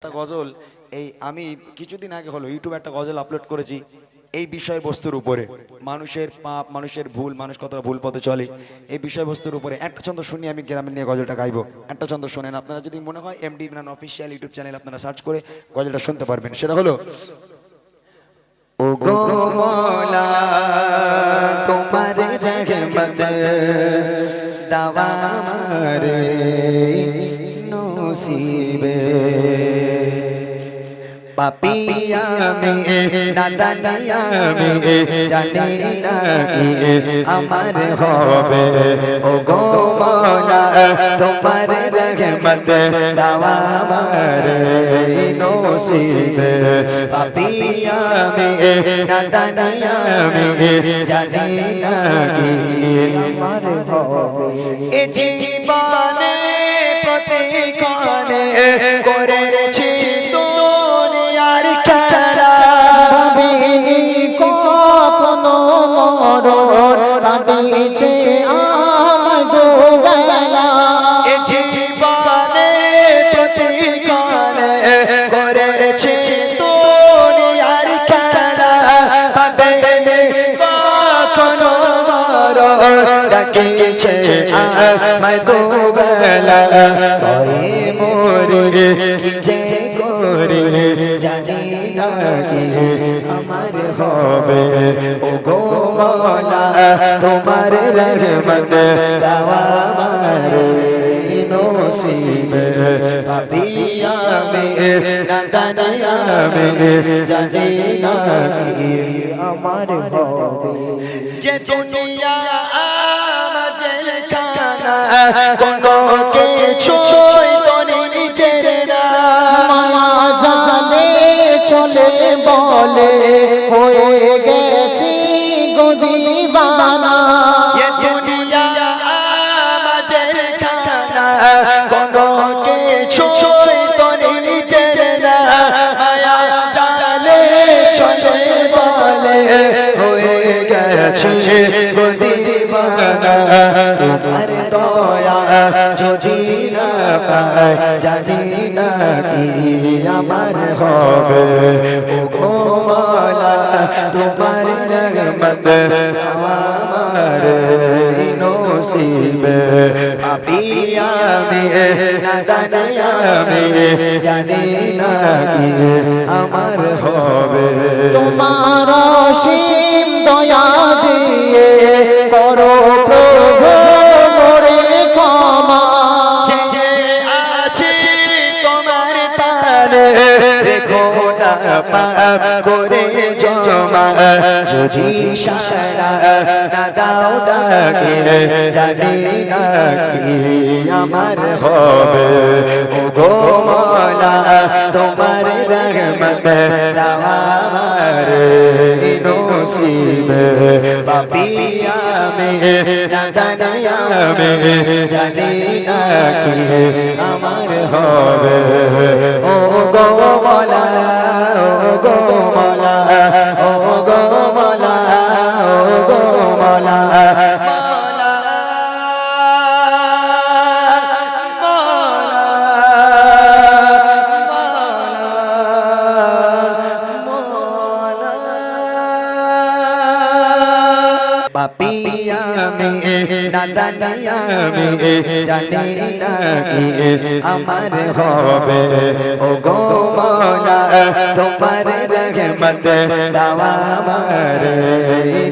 একটা গজল, এই আমি কিছুদিন আগে হলো ইউটিউবে একটা গজল আপলোড করেছি, এই বিষয়বস্তুর উপরে। মানুষের পাপ, মানুষের ভুল, মানুষ কতটা ভুল পথে চলে, এই বিষয়বস্তুর উপরে। একটা ছন্দ শুনি আমি গ্রামের নিয়ে গজলটা গাইবো। একটা ছন্দ শোনেন, আপনারা যদি মনে হয় MD Imran official YouTube channel আপনারা সার্চ করে গজলটা শুনতে পারবেন। সেটা হলো ও নসিবে। পাপিয়া মে নাদানিয়া মে জানি না আমার হবে। ও গো মৌলা, তোমার রহমত দাওয়া মারে নসিবে। পাপিয়া মে নাদানিয়া মে জানি না আমার হবে। এ জীবনে প্রতিক্ষণে করেছি কখনো মরণ ডাকিছে আমায় দুবেলা, ভয়ে মোরে কি যে করে জানি না কি আমার হবে। ও গো মৌলা, তোমার রহমত দাওয়া মারে নসিবে। পাপিয়া মে নাদানিয়া মে জানি না কি আমার হবে চলে বলে হয়ে গেছি গদিবানা গদিবানা তোমার দয়া যদি না পায়, জানি না কি আমার হবে। ও গো মালা, তোমার রহমত আমার। নসিবে পাপিয়া মে জানি না কি আমার হবে। তোমার অসীম দয়া দিয়ে করো প্রভু। করে জমা, যদি দাও ডাকে, জানি না কি আমার হবে। ও গো মৌলা, তোমার রহমত দাওয়া আমার নসিবে পাপিয়া মে নাদানিয়া মে জানি না কি আমার হবে। ও গো মৌলা ও গো মৌলা পাপিয়া মে নাদানিয়া মে জানি না কি আমার হবে। ও গো মৌলা, তোমার রহমত দাওয়া আমার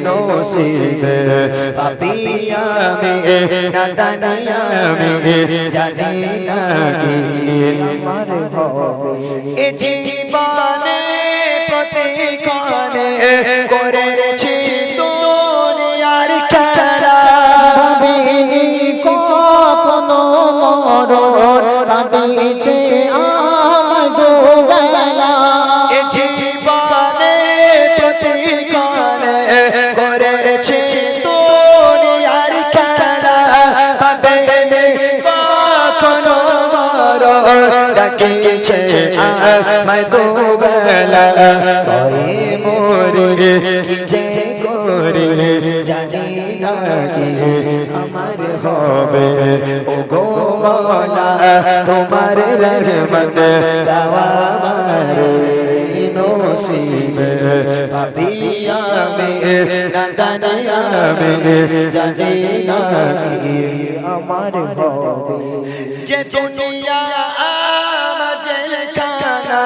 নসিবে। পাপিয়া মে নাদানিয়া মে জানি না ডাকিছে আমায় দুবেলা ভয়ে মোরে, কি যে করে জানি কি আমার হবে? ও গো মৌলা তোমার রহমত দাওয়া মারে আমার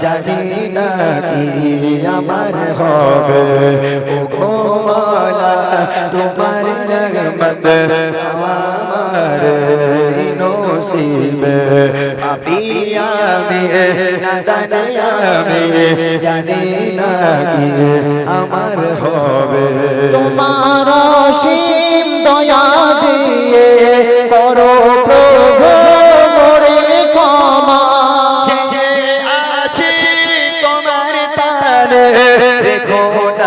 জানি না কি আমার হবে ও গো মালা তোমার রহমত আমার নসিবে পাপি আমি নাদান আমি জানি না কি আমার হবে তোমার অসীম দয়া দিয়ে করো প্রভু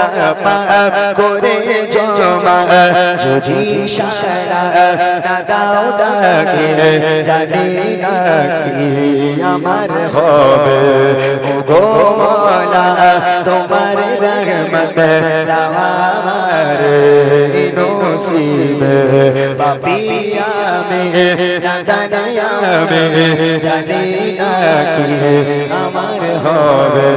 রেখো করে জমা যদি দাও ডাকে জানি না আমার হবে ও গো মৌলা তোমার রহমত দাওয়া আমার নসিবে পাপি আমি নাদান আমি জানি না আমার হবে